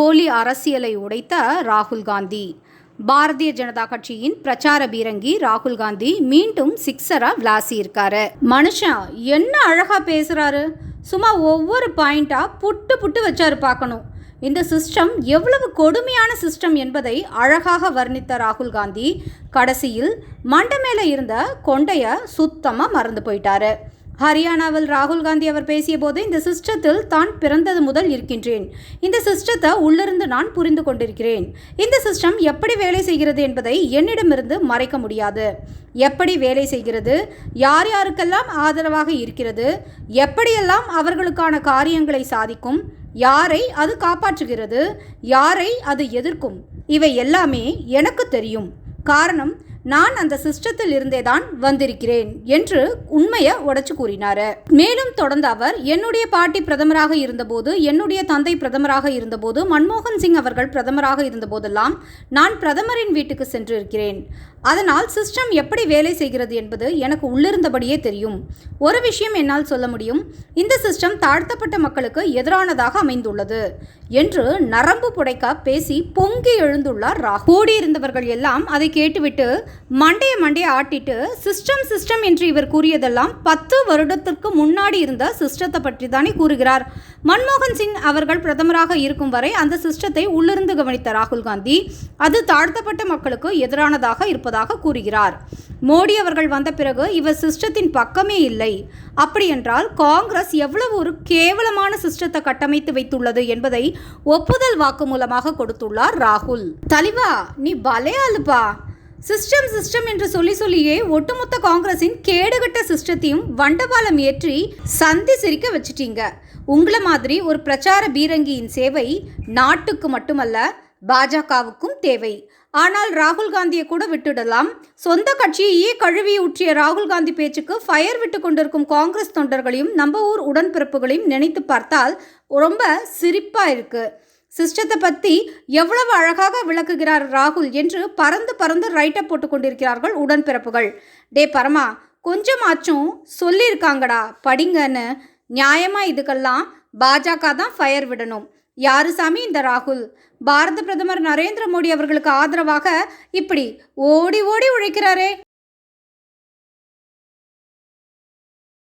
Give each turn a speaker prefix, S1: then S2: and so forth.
S1: போலி அரசியலை உடைத்த ராகுல் காந்தி. பாரதிய ஜனதா கட்சியின் பிரச்சார பீரங்கி ராகுல் காந்தி மீண்டும் சிக்ஸரா விளாசி இருக்காரு. மனுஷன் என்ன அழகா பேசுறாரு. சும்மா ஒவ்வொரு பாயிண்டா புட்டு புட்டு வச்சாரு பார்க்கணும். இந்த சிஸ்டம் எவ்வளவு கொடுமையான சிஸ்டம் என்பதை அழகாக வர்ணித்த ராகுல் காந்தி கடைசியில் மண்டை மேலே இருந்த கொண்டைய சுத்தமாக மறந்து போயிட்டாரு. ஹரியானாவில் ராகுல் காந்தி அவர் பேசிய போது இந்த சிஸ்டத்தில் தான் பிறந்தது முதல் இருக்கின்றேன். இந்த சிஸ்டத்தை உள்ளிருந்து நான் புரிந்து கொண்டிருக்கிறேன். இந்த சிஸ்டம் எப்படி வேலை செய்கிறது என்பதை என்னிடமிருந்து மறைக்க முடியாது. எப்படி வேலை செய்கிறது? யார் யாருக்கெல்லாம் ஆதரவாக இருக்கிறது? எப்படியெல்லாம் அவர்களுக்கான காரியங்களை சாதிக்கும்? யாரை அது காப்பாற்றுகிறது? யாரை அது எதிர்க்கும்? இவை எல்லாமே எனக்கு தெரியும். காரணம் நான் அந்த சிஸ்டத்தில் இருந்தே தான் வந்திருக்கிறேன் என்று உண்மையை உடைச்சு கூறினார். மேலும் தொடர்ந்த அவர் என்னுடைய பாட்டி பிரதமராக இருந்தபோது என்னுடைய தந்தை பிரதமராக இருந்தபோது மன்மோகன் சிங் அவர்கள் பிரதமராக இருந்தபோதெல்லாம் நான் பிரதமரின் வீட்டுக்கு சென்றிருக்கிறேன். அதனால் சிஸ்டம் எப்படி வேலை செய்கிறது என்பது எனக்கு உள்ளிருந்தபடியே தெரியும். ஒரு விஷயம் என்னால் சொல்ல முடியும். இந்த சிஸ்டம் தாழ்த்தப்பட்ட மக்களுக்கு எதிரானதாக அமைந்துள்ளது என்று நரம்பு புடைக்க பேசி பொங்கி எழுந்துள்ளார் ராகுல். கூடியிருந்தவர்கள் எல்லாம் அதை கேட்டுவிட்டு மண்டைய மண்டைய ஆட்டிட்டு சிஸ்டம் சிஸ்டம் என்று இவர் கூறியதெல்லாம் பத்து வருடத்திற்கு முன்னாடி இருந்த சிஸ்டத்தை பற்றி தானே கூறுகிறார். மன்மோகன் சிங் அவர்கள் பிரதமராக இருக்கும் வரை அந்த சிஸ்டத்தை உள்ளிருந்து கவனித்த ராகுல் காந்தி அது தாழ்த்தப்பட்ட மக்களுக்கு எதிரானதாக இருப்பதாக கூறுகிறார். மோடி அவர்கள் வந்த பிறகு இவர் சிஸ்டத்தின் பக்கமே இல்லை. அப்படியென்றால் காங்கிரஸ் எவ்வளவு ஒரு கேவலமான சிஸ்டத்தை கட்டமைத்து வைத்துள்ளது என்பதை ஒப்புதல் வாக்கு மூலமாக கொடுத்துள்ளார் ராகுல். தலிவா நீ பலையாளுப்பா. சிஸ்டம் சிஸ்டம் என்று சொல்லி சொல்லியே ஒட்டுமொத்த காங்கிரஸின் கேடுகட்ட சிஸ்டத்தையும் வண்டபாலம் ஏற்றி சந்தி சிரிக்க வச்சிட்டீங்க. உங்களை மாதிரி ஒரு பிரச்சார பீரங்கியின் சேவை நாட்டுக்கு மட்டுமல்ல பாஜகவுக்கும் தேவை. ஆனால் ராகுல் காந்தியை கூட விட்டுடலாம். சொந்த கட்சியையே கழுவி ஊற்றிய ராகுல் காந்தி பேச்சுக்கு ஃபயர் விட்டு கொண்டிருக்கும் காங்கிரஸ் தொண்டர்களையும் நம்ம ஊர் உடன்பிறப்புகளையும் நினைத்து பார்த்தால் ரொம்ப சிரிப்பாக இருக்குது சிஸ்டத்தை பற்றி எவ்வளவு அழகாக விளக்குகிறார் ராகுல் என்று பறந்து பறந்து ரைட்டப் போட்டு கொண்டிருக்கிறார்கள் உடன்பிறப்புகள். டே பரமா கொஞ்சமாச்சும் சொல்லியிருக்காங்கடா படிங்கன்னு. நியாயமாக இதுக்கெல்லாம் பாஜக தான் ஃபயர் விடணும். யாரு சாமி இந்த ராகுல்? பாரத பிரதமர் நரேந்திர மோடி அவர்களுக்கு ஆதரவாக இப்படி ஓடி ஓடி உழைக்கிறாரே.